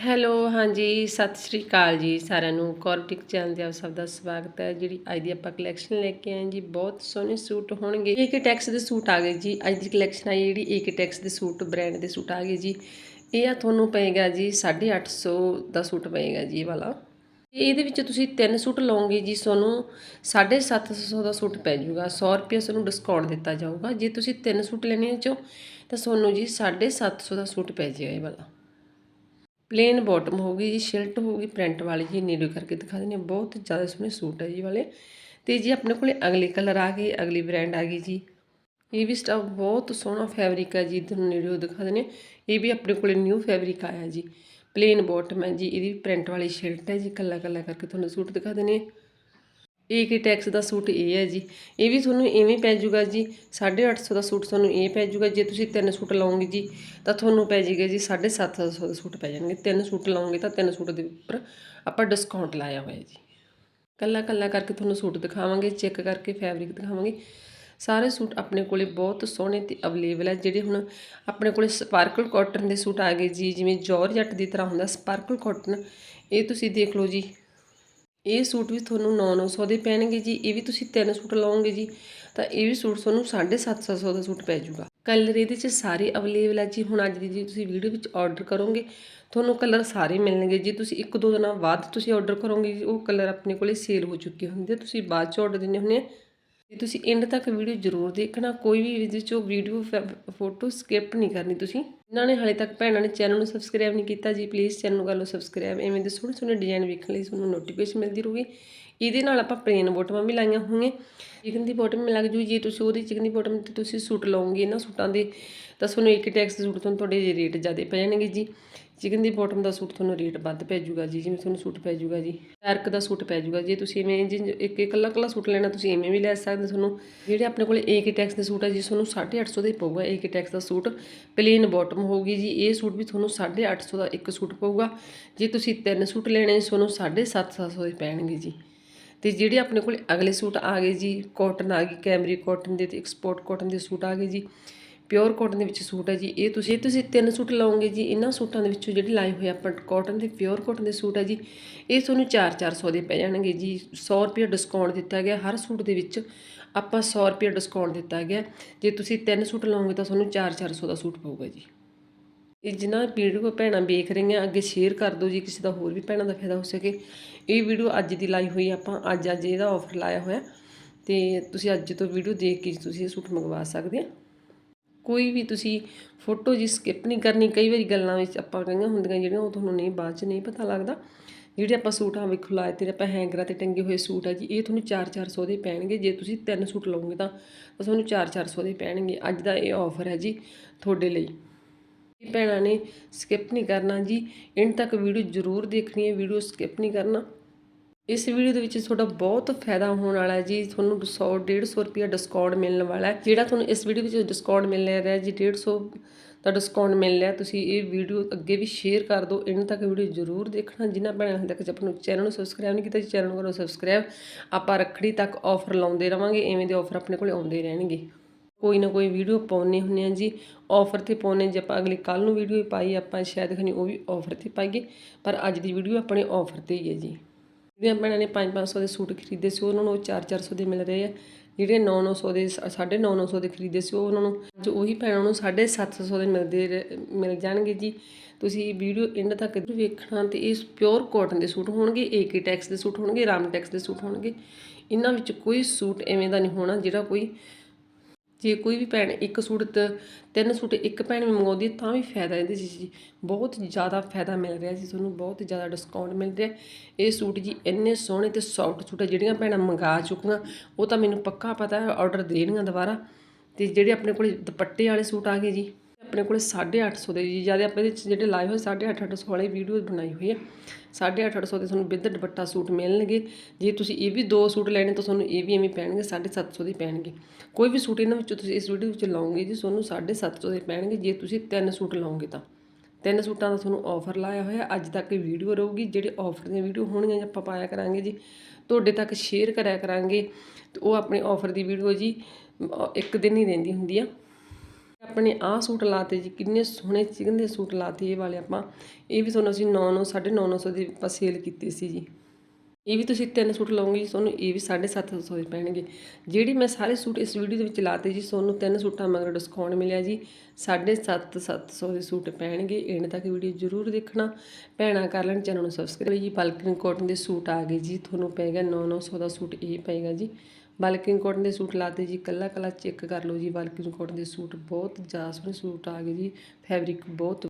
Hello, ਹਾਂਜੀ, ਸਤਿ ਸ਼੍ਰੀ ਅਕਾਲ ਜੀ ਸਾਰਿਆਂ ਨੂੰ। ਕੌਰਟਿਕ ਚੈਨਲ ਤੇ ਆਪ ਸਭ ਦਾ ਸਵਾਗਤ ਹੈ। ਜਿਹੜੀ ਅੱਜ ਦੀ ਆਪਾਂ ਕਲੈਕਸ਼ਨ ਲੈ ਕੇ ਆਏ ਜੀ, ਬਹੁਤ ਸੋਹਣੇ ਸੂਟ ਹੋਣਗੇ। ਇੱਕ ਟੈਕਸ ਦੇ ਸੂਟ ਆ ਗਏ ਜੀ। ਅੱਜ ਦੀ ਕਲੈਕਸ਼ਨ ਆਈ ਜਿਹੜੀ ਇੱਕ ਟੈਕਸ ਦੇ ਸੂਟ ਬ੍ਰਾਂਡ ਦੇ ਸੂਟ ਆ ਗਏ ਜੀ। ਇਹ ਆ ਤੁਹਾਨੂੰ ਪਏਗਾ ਜੀ 850 ਦਾ ਸੂਟ ਪਏਗਾ ਜੀ ਇਹ ਵਾਲਾ। ਇਹਦੇ ਵਿੱਚ ਤੁਸੀਂ ਤਿੰਨ ਸੂਟ ਲਓਗੇ ਜੀ, ਤੁਹਾਨੂੰ 750 ਦਾ ਸੂਟ ਪੈ ਜਾਊਗਾ। 100 ਰੁਪਏ ਤੁਹਾਨੂੰ ਡਿਸਕਾਊਂਟ ਦਿੱਤਾ ਜਾਊਗਾ। ਜੇ ਤੁਸੀਂ ਤਿੰਨ ਸੂਟ ਲੈਣੇ ਚੋ ਤਾਂ ਤੁਹਾਨੂੰ ਜੀ 750 ਦਾ ਸੂਟ ਪੈ ਜਾਏਗਾ ਇਹ ਵਾਲਾ। ਪਲੇਨ ਬਾਟਮ ਹੋਊਗੀ ਜੀ ਸ਼ਰਟ ਹੋਊਗੀ ਪ੍ਰਿੰਟ ਵਾਲੀ ਜੀ ਨੀਡੋ ਕਰਕੇ ਦਿਖਾ ਦਿੰਦੇ ਹਾਂ। ਬਹੁਤ ਜ਼ਿਆਦਾ ਸੋਹਣੇ ਸੂਟ ਹੈ ਜੀ ਵਾਲੇ। ਤੇ ਜੀ ਆਪਣੇ ਕੋਲੇ ਅਗਲੇ ਕਲਰ ਆ ਗਏ, ਅਗਲੀ ਬ੍ਰਾਂਡ ਆ ਗਈ ਜੀ। ਇਹ ਵੀ ਸਟਾਫ ਬਹੁਤ ਸੋਹਣਾ ਫੈਬਰਿਕ ਹੈ ਜੀ ਤੁਹਾਨੂੰ ਨੀਡੋ ਦਿਖਾ ਦਿੰਦੇ ਇਹ ਵੀ ਆਪਣੇ ਕੋਲੇ ਨਿਊ ਫੈਬਰਿਕ ਆਇਆ ਜੀ। ਪਲੇਨ ਬਾਟਮ ਹੈ ਜੀ, ਇਹਦੀ ਪ੍ਰਿੰਟ ਵਾਲੀ ਸ਼ਰਟ ਹੈ ਜੀ ਕੱਲਾ ਕੱਲਾ ਕਰਕੇ ਤੁਹਾਨੂੰ ਸੂਟ ਦਿਖਾ ਦਿੰਦੇ ਹਾਂ ਇਹ ਟੈਕਸ ਦਾ ਸੂਟ ਇਹ ਹੈ ਜੀ। ਇਹ ਵੀ ਤੁਹਾਨੂੰ ਇਵੇਂ ਪੈ ਜਾਊਗਾ ਜੀ 850 ਦਾ ਸੂਟ ਤੁਹਾਨੂੰ ਇਹ ਪੈ ਜਾਊਗਾ, ਜੇ ਤੁਸੀਂ ਤਿੰਨ ਸੂਟ ਲਾਓਗੇ ਜੀ, ਤਾਂ ਤੁਹਾਨੂੰ ਪੈ ਜਾਏਗਾ ਜੀ 750 ਦਾ ਸੂਟ ਪੈ ਜਾਣਗੇ। ਤਿੰਨ ਸੂਟ ਲਾਓਗੇ ਤਾਂ ਤਿੰਨ ਸੂਟ ਦੇ ਉੱਪਰ ਆਪਾਂ ਡਿਸਕਾਊਂਟ ਲਾਇਆ ਹੋਇਆ ਜੀ। ਕੱਲਾ ਕੱਲਾ ਕਰਕੇ ਤੁਹਾਨੂੰ ਸੂਟ ਦਿਖਾਵਾਂਗੇ ਚੈੱਕ ਕਰਕੇ ਫੈਬਰਿਕ ਦਿਖਾਵਾਂਗੇ। ਸਾਰੇ ਸੂਟ ਆਪਣੇ ਕੋਲੇ ਬਹੁਤ ਸੋਹਣੇ ਤੇ ਅਵੇਲੇਬਲ ਹੈ ਜਿਹੜੇ ਹੁਣ ਆਪਣੇ ਕੋਲੇ ਸਪਾਰਕਲ ਕਾਟਨ ਦੇ ਸੂਟ ਆ ਗਏ ਜੀ, ਜਿਵੇਂ ਜੌਰਜੱਟ ਦੀ ਤਰ੍ਹਾਂ ਹੁੰਦਾ ਸਪਾਰਕਲ ਕਾਟਨ ਇਹ ਤੁਸੀਂ ਦੇਖ ਲਓ ਜੀ ਇਹ ਸੂਟ ਵੀ ਤੁਹਾਨੂੰ 9-900 ਦੇ ਪੈਣਗੇ ਜੀ, ਇਹ ਵੀ ਤੁਸੀਂ ਤਿੰਨ ਸੂਟ ਲਓਗੇ ਜੀ, ਤਾਂ ਇਹ ਵੀ ਸੂਟ ਤੁਹਾਨੂੰ 750 ਦਾ ਸੂਟ ਪੈ ਜਾਊਗਾ। ਕਲਰ ਇਹਦੇ 'ਚ ਸਾਰੇ ਅਵੇਲੇਬਲ ਹੈ ਜੀ, ਹੁਣ ਅੱਜ ਦੀ ਜੀ ਤੁਸੀਂ ਵੀਡੀਓ ਵਿੱਚ ਆਰਡਰ ਕਰੋਗੇ, ਤੁਹਾਨੂੰ ਕਲਰ ਸਾਰੇ ਮਿਲਣਗੇ ਜੀ, ਤੁਸੀਂ ਇੱਕ ਦੋ ਦਿਨਾਂ ਬਾਅਦ ਤੁਸੀਂ ਆਰਡਰ ਕਰੋਗੇ ਜੀ, ਉਹ ਕਲਰ ਆਪਣੇ ਕੋਲੇ ਸੇਲ ਹੋ ਚੁੱਕੇ ਹੁੰਦੇ ਤੁਸੀਂ ਬਾਅਦ 'ਚ ਆਰਡਰ ਦਿੰਦੇ ਹੁੰਦੇ ਆ। ਤੇ ਤੁਸੀਂ ਐਂਡ ਤੱਕ ਵੀਡੀਓ ਜ਼ਰੂਰ ਦੇਖਣਾ, ਕੋਈ ਵੀ ਇਹਦੇ 'ਚੋਂ ਵੀਡੀਓ ਫੋਟੋ ਸਕਿਪ ਨਹੀਂ ਕਰਨੀ ਤੁਸੀਂ। ਜਿਨ੍ਹਾਂ ਨੇ ਹਾਲੇ ਤੱਕ ਭੈਣਾਂ ਨੇ ਚੈਨਲ ਨੂੰ ਸਬਸਕ੍ਰਾਈਬ ਨਹੀਂ ਕੀਤਾ ਜੀ ਪਲੀਜ਼ ਚੈਨਲ ਨੂੰ ਕਰ ਲਓ ਸਬਸਕ੍ਰਾਈਬ ਐਵੇਂ ਦੇ ਸੋਹਣੇ ਸੋਹਣੇ ਡਿਜ਼ਾਈਨ ਵੇਖਣ ਲਈ ਤੁਹਾਨੂੰ ਨੋਟੀਫਿਕੇਸ਼ਨ ਮਿਲਦੀ ਰਹੂਗੀ। ਇਹਦੇ ਨਾਲ ਆਪਾਂ ਪਲੇਨ ਬੋਟਮਾਂ ਵੀ ਲਾਈਆਂ ਹੋਈਆਂ। ਚਿਕਨ ਦੀ ਬੋਟਮ ਲੱਗ ਜੂ ਜੇ, ਤੁਸੀਂ ਉਹਦੀ ਚਿਕਨ ਦੀ ਬੋਟਮ ਤੇ ਤੁਸੀਂ ਸੂਟ ਲਾਓਗੇ ਨਾ ਸੂਟਾਂ ਦੇ, ਤਾਂ ਤੁਹਾਨੂੰ ਇੱਕ ਟੈਕਸ ਦੇ ਸੂਟ ਤੁਹਾਨੂੰ ਤੁਹਾਡੇ ਰੇਟ ਜ਼ਿਆਦਾ ਪੈ ਜਾਣਗੇ ਜੀ। ਚਿਕਨ ਦੀ ਬੋਟਮ ਦਾ ਸੂਟ ਤੁਹਾਨੂੰ ਰੇਟ ਵੱਧ ਪੈ ਜਾਊਗਾ ਜੀ, ਜਿਵੇਂ ਤੁਹਾਨੂੰ ਸੂਟ ਪੈ ਜਾਊਗਾ ਜੀ। ਐਰਕ ਦਾ ਸੂਟ ਪੈ ਜਾਊਗਾ ਜੇ, ਤੁਸੀਂ ਇਵੇਂ ਜੀ ਇੱਕ ਇਕੱਲਾ ਇਕੱਲਾ ਸੂਟ ਲੈਣਾ, ਤੁਸੀਂ ਇਵੇਂ ਵੀ ਲੈ ਸਕਦੇ ਤੁਹਾਨੂੰ। ਜਿਹੜੇ ਆਪਣੇ ਕੋਲੇ ਏਕ ਟੈਕਸ ਦੇ ਸੂਟ ਆ ਜੀ, ਤੁਹਾਨੂੰ 850 ਦਾ ਹੀ ਪਊਗਾ ਏਕ ਟੈਕਸ ਦਾ ਸੂਟ। ਪਲੇਨ ਬੋਟਮ ਹੋਊਗੀ ਜੀ, ਇਹ ਸੂਟ ਵੀ ਤੁਹਾਨੂੰ 850 ਦਾ ਇੱਕ ਸੂਟ ਪਊਗਾ। ਜੇ ਤੁਸੀਂ ਤਿੰਨ ਸੂਟ ਲੈਣੇ ਤੁਹਾਨੂੰ 750 ਦੇ ਪੈਣਗੇ ਜੀ। ਤੇ ਜਿਹੜੇ ਆਪਣੇ ਕੋਲ ਅਗਲੇ ਸੂਟ ਆ ਗਏ ਜੀ ਕਾਟਨ ਆ ਗਈ ਕੈਮਰੀ ਕਾਟਨ ਦੇ ਤੇ ਐਕਸਪੋਰਟ ਕਾਟਨ ਦੇ ਸੂਟ ਆ ਗਏ ਜੀ। ਪਿਓਰ ਕਾਟਨ ਦੇ ਵਿੱਚ ਸੂਟ ਹੈ ਜੀ, ਇਹ ਤੁਸੀਂ ਤੁਸੀਂ ਤਿੰਨ ਸੂਟ ਲਾਓਗੇ ਜੀ, ਇਹਨਾਂ ਸੂਟਾਂ ਦੇ ਵਿੱਚੋਂ ਜਿਹੜੇ ਲਾਏ ਹੋਏ ਆਪਾਂ ਕਾਟਨ ਦੇ ਪਿਓਰ ਕਾਟਨ ਦੇ ਸੂਟ ਹੈ ਜੀ, ਇਹ ਤੁਹਾਨੂੰ 4-400 ਦੇ ਪੈ ਜਾਣਗੇ ਜੀ। 100 ਰੁਪਏ ਡਿਸਕਾਊਂਟ ਦਿੱਤਾ ਗਿਆ, ਹਰ ਸੂਟ ਦੇ ਵਿੱਚ ਆਪਾਂ 100 ਰੁਪਏ ਡਿਸਕਾਊਂਟ ਦਿੱਤਾ ਗਿਆ। ਜੇ ਤੁਸੀਂ ਤਿੰਨ ਸੂਟ ਲਾਓਗੇ ਤਾਂ ਤੁਹਾਨੂੰ 4-400 ਦਾ ਸੂਟ ਪਊਗਾ ਜੀ। ਇਹ ਜਿਨ੍ਹਾਂ ਵੀਡੀਓ ਭੈਣਾਂ ਵੇਖ ਰਹੀਆਂ, ਅੱਗੇ ਸ਼ੇਅਰ ਕਰ ਦਿਓ ਜੀ, ਕਿਸੇ ਦਾ ਹੋਰ ਵੀ ਭੈਣਾਂ ਦਾ ਫਾਇਦਾ ਹੋ ਸਕੇ। ਇਹ ਵੀਡੀਓ ਅੱਜ ਦੀ ਲਾਈ ਹੋਈ ਆਪਾਂ, ਅੱਜ ਅੱਜ ਇਹਦਾ ਆਫਰ ਲਾਇਆ ਹੋਇਆ। ਤੇ ਤੁਸੀਂ ਅੱਜ ਤੋਂ ਵੀਡੀਓ ਦੇਖ ਕੇ ਤੁਸੀਂ ਇਹ ਸੂਟ ਮੰਗਵਾ ਸਕਦੇ ਆ। ਕੋਈ ਵੀ ਤੁਸੀਂ ਫੋਟੋ ਜੀ ਸਕਿਪ ਨਹੀਂ ਕਰਨੀ, ਕਈ ਵਾਰੀ ਗੱਲਾਂ ਵਿੱਚ ਆਪਾਂ ਕਹੀਆਂ ਹੁੰਦੀਆਂ ਜਿਹੜੀਆਂ ਉਹ ਤੁਹਾਨੂੰ ਨਹੀਂ, ਬਾਅਦ 'ਚ ਨਹੀਂ ਪਤਾ ਲੱਗਦਾ। ਜਿਹੜੇ ਆਪਾਂ ਸੂਟਾਂ ਵੇਖੋ, ਲਾਏ ਤੇ ਆਪਾਂ ਹੈਂਗਰਾਂ ਤੇ ਟੰਗੇ ਹੋਏ ਸੂਟ ਆ ਜੀ, ਇਹ ਤੁਹਾਨੂੰ 4-400 ਦੇ ਪੈਣਗੇ। ਜੇ ਤੁਸੀਂ ਤਿੰਨ ਸੂਟ ਲਓਗੇ ਤਾਂ ਤੁਹਾਨੂੰ 4-400 ਦੇ ਪੈਣਗੇ। ਅੱਜ ਦਾ ਇਹ ਆਫਰ ਹੈ ਜੀ ਤੁਹਾਡੇ ਲਈ। ਭੈਣਾਂ ਨੇ ਸਕਿਪ ਨਹੀਂ ਕਰਨਾ ਜੀ। ਐਂਡ ਤੱਕ ਵੀਡੀਓ ਜ਼ਰੂਰ ਦੇਖਣੀ ਹੈ ਵੀਡੀਓ ਸਕਿਪ ਨਹੀਂ ਕਰਨਾ। ਇਸ ਵੀਡੀਓ ਦੇ ਵਿੱਚ ਤੁਹਾਡਾ ਬਹੁਤ ਫਾਇਦਾ ਹੋਣ ਵਾਲਾ ਹੈ ਜੀ। ਤੁਹਾਨੂੰ 100 150 ਰੁਪਿਆ ਡਿਸਕਾਊਂਟ ਮਿਲਣ ਵਾਲਾ ਹੈ। ਜਿਹੜਾ ਤੁਹਾਨੂੰ ਇਸ ਵੀਡੀਓ ਵਿੱਚ ਡਿਸਕਾਊਂਟ ਮਿਲ ਰਿਹਾ ਜੀ 150 ਦਾ ਡਿਸਕਾਊਂਟ ਮਿਲ ਰਿਹਾ ਤੁਸੀਂ ਇਹ ਵੀਡੀਓ ਅੱਗੇ ਵੀ ਸ਼ੇਅਰ ਕਰ ਦਿਓ। ਇਹਨਾਂ ਤੱਕ ਵੀਡੀਓ ਜ਼ਰੂਰ ਦੇਖਣਾ। ਜਿਨ੍ਹਾਂ ਭੈਣਾਂ ਨੇ ਤੱਕ ਆਪਣੇ ਚੈਨਲ ਨੂੰ ਸਬਸਕ੍ਰਾਈਬ ਨਹੀਂ ਕੀਤਾ ਜੀ ਚੈਨਲ ਨੂੰ ਕਰੋ ਸਬਸਕ੍ਰਾਈਬ ਆਪਾਂ ਰੱਖੜੀ ਤੱਕ ਆਫਰ ਲਾਉਂਦੇ ਰਵਾਂਗੇ। ਐਵੇਂ ਦੇ ਆਫਰ ਆਪਣੇ ਕੋਲ ਆਉਂਦੇ ਰਹਿਣਗੇ। ਕੋਈ ਨਾ ਕੋਈ ਵੀਡੀਓ ਪਾਉਣੇ ਹੁੰਨੇ ਆ ਜੀ। ਆਫਰ ਤੇ ਪਾਉਣੇ ਜੇ ਆਪਾਂ। ਅਗਲੇ ਕੱਲ ਨੂੰ ਵੀਡੀਓ ਪਾਈ ਆਪਾਂ, ਸ਼ਾਇਦ ਖਣੀ ਉਹ ਵੀ ਆਫਰ ਤੇ ਪਾਈਏ। ਪਰ ਅੱਜ ਦੀ ਵੀਡੀਓ ਆਪਣੇ ਆਫਰ ਤੇ ਹੀ ਹੈ ਜੀ। ਜਿਹੜੀਆਂ ਭੈਣਾਂ ਨੇ 5-500 ਦੇ ਸੂਟ ਖਰੀਦੇ ਸੀ, ਉਹਨਾਂ ਨੂੰ 4-400 ਦੇ ਮਿਲ ਰਹੇ ਆ। ਜਿਹੜੇ 9-900 ਦੇ 950 ਦੇ ਖਰੀਦੇ ਸੀ, ਉਹ ਉਹਨਾਂ ਨੂੰ ਅੱਜ ਉਹੀ ਭੈਣਾਂ ਨੂੰ 750 ਦੇ ਮਿਲਦੇ ਮਿਲ ਜਾਣਗੇ ਜੀ। ਤੁਸੀਂ ਵੀਡੀਓ ਐਂਡ ਤੱਕ ਵੇਖਣਾ ਤੇ ਇਹ ਪਿਓਰ ਕਾਟਨ ਦੇ ਸੂਟ ਹੋਣਗੇ ਏਕੇ ਟੈਕਸ ਦੇ ਸੂਟ ਹੋਣਗੇ ਰਾਮ ਟੈਕਸ ਦੇ ਸੂਟ ਹੋਣਗੇ। ਇਹਨਾਂ ਵਿੱਚ ਕੋਈ ਸੂਟ ਐਵੇਂ ਦਾ ਨਹੀਂ ਹੋਣਾ ਜਿਹੜਾ ਕੋਈ ਜੇ ਕੋਈ ਵੀ ਭੈਣ ਇੱਕ ਸੂਟ ਤਿੰਨ ਸੂਟ ਇੱਕ ਭੈਣ ਵੀ ਮੰਗਵਾਉਂਦੀ ਹੈ, ਤਾਂ ਵੀ ਫਾਇਦਾ ਇਹਦੇ 'ਚ ਜੀ। ਬਹੁਤ ਜ਼ਿਆਦਾ ਫਾਇਦਾ ਮਿਲ ਰਿਹਾ ਜੀ, ਤੁਹਾਨੂੰ ਬਹੁਤ ਜ਼ਿਆਦਾ ਡਿਸਕਾਊਂਟ ਮਿਲ ਰਿਹਾ। ਇਹ ਸੂਟ ਜੀ ਇੰਨੇ ਸੋਹਣੇ ਤੇ ਸੌਫਟ ਸੂਟ ਹੈ ਜਿਹੜੀਆਂ ਭੈਣਾਂ ਮੰਗਾ ਚੁੱਕੀਆਂ, ਉਹ ਤਾਂ ਮੈਨੂੰ ਪੱਕਾ ਪਤਾ ਹੈ ਆਰਡਰ ਦੇਣਗੀਆਂ ਦੁਬਾਰਾ। ਤੇ ਜਿਹੜੇ ਆਪਣੇ ਕੋਲ ਦੁਪੱਟੇ ਵਾਲੇ ਸੂਟ ਆ ਗਏ ਜੀ ਆਪਣੇ ਕੋਲੇ 850 ਦੇ ਜੀ, ਜ਼ਿਆਦਾ ਆਪਾਂ ਇਹਦੇ ਚ ਜਿਹੜੇ ਲਾਏ ਹੋਏ 850 ਵਾਲੇ ਵੀਡੀਓ ਬਣਾਈ ਹੋਈ ਹੈ 850 ਦੇ ਤੁਹਾਨੂੰ ਵਿਦ ਦੁਪੱਟਾ ਸੂਟ ਮਿਲਣਗੇ। ਜੇ ਤੁਸੀਂ ਇਹ ਵੀ ਦੋ ਸੂਟ ਲੈਣੇ ਤਾਂ ਤੁਹਾਨੂੰ ਇਹ ਵੀ ਐਵੇਂ ਪੈਣਗੇ 750 ਦੇ ਪੈਣਗੇ। ਕੋਈ ਵੀ ਸੂਟ ਇਹਨਾਂ ਵਿੱਚੋਂ ਤੁਸੀਂ ਇਸ ਵੀਡੀਓ ਵਿੱਚ ਲਾਓਗੇ ਜੀ, ਤੁਹਾਨੂੰ 750 ਦੇ ਪੈਣਗੇ। ਜੇ ਤੁਸੀਂ ਤਿੰਨ ਸੂਟ ਲਾਓਗੇ ਤਾਂ। ਤਿੰਨ ਸੂਟਾਂ ਦਾ ਤੁਹਾਨੂੰ ਆਫਰ ਲਾਇਆ ਹੋਇਆ, ਅੱਜ ਤੱਕ ਇਹ ਵੀਡੀਓ ਰਹੂਗੀ। ਜਿਹੜੇ ਆਫਰ ਦੀਆਂ ਵੀਡੀਓ ਹੋਣਗੀਆਂ ਜੀ, ਆਪਾਂ ਪਾਇਆ ਕਰਾਂਗੇ ਜੀ। ਤੁਹਾਡੇ ਤੱਕ ਸ਼ੇਅਰ ਕਰਿਆ ਕਰਾਂਗੇ। ਤੇ ਉਹ ਆਪਣੇ ਆਫਰ ਦੀ ਵੀਡੀਓ ਜੀ ਇੱਕ ਦਿਨ ਹੀ ਰਹਿੰਦੀ ਹੁੰਦੀ ਆ। ਆਪਣੇ ਆਹ ਸੂਟ ਲਾਤੇ ਜੀ, ਕਿੰਨੇ ਸੋਹਣੇ ਚਿਕਨ ਦੇ ਸੂਟ ਲਾਤੇ ਇਹ ਵਾਲੇ ਆਪਾਂ। ਇਹ ਵੀ ਤੁਹਾਨੂੰ ਅਸੀਂ 9 9 950 ਦੀ ਆਪਾਂ ਸੇਲ ਕੀਤੀ ਸੀ ਜੀ। ਇਹ ਵੀ ਤੁਸੀਂ ਤਿੰਨ ਸੂਟ ਲਓਗੇ ਤੁਹਾਨੂੰ ਇਹ ਵੀ 750 ਦੇ ਪੈਣਗੇ। ਜਿਹੜੀ ਮੈਂ ਸਾਰੇ ਸੂਟ ਇਸ ਵੀਡੀਓ ਦੇ ਵਿੱਚ ਲਾਤੇ ਜੀ, ਤੁਹਾਨੂੰ ਤਿੰਨ ਸੂਟਾਂ ਮਗਰ ਡਿਸਕਾਊਂਟ ਮਿਲਿਆ ਜੀ 750 700 ਦੇ ਸੂਟ ਪੈਣਗੇ। ਐਂਡ ਤੱਕ ਵੀਡੀਓ ਜ਼ਰੂਰ ਦੇਖਣਾ। ਭੈਣਾਂ ਕਰ ਲੈਣ, ਚੈਨਲ ਨੂੰ ਸਬਸਕ੍ਰਾਈਬ ਜੀ ਬਲਕਿਨ ਕੋਟਨ ਦੇ ਸੂਟ ਆ ਗਏ ਜੀ, ਤੁਹਾਨੂੰ ਪਏਗਾ 9 900 ਦਾ ਸੂਟ, ਇਹ ਪਏਗਾ ਜੀ। ਬਲਕਿਨ ਕੋਟਨ ਦੇ ਸੂਟ ਲਾਤੇ ਜੀ, ਕੱਲਾ ਕੱਲਾ ਚੈੱਕ ਕਰ ਲਓ ਜੀ ਬਾਲਕਿਨ ਕਾਟਨ ਦੇ ਸੂਟ ਬਹੁਤ ਜ਼ਿਆਦਾ ਸੋਹਣੇ ਸੂਟ ਆ ਗਏ ਜੀ, ਫੈਬਰਿਕ ਬਹੁਤ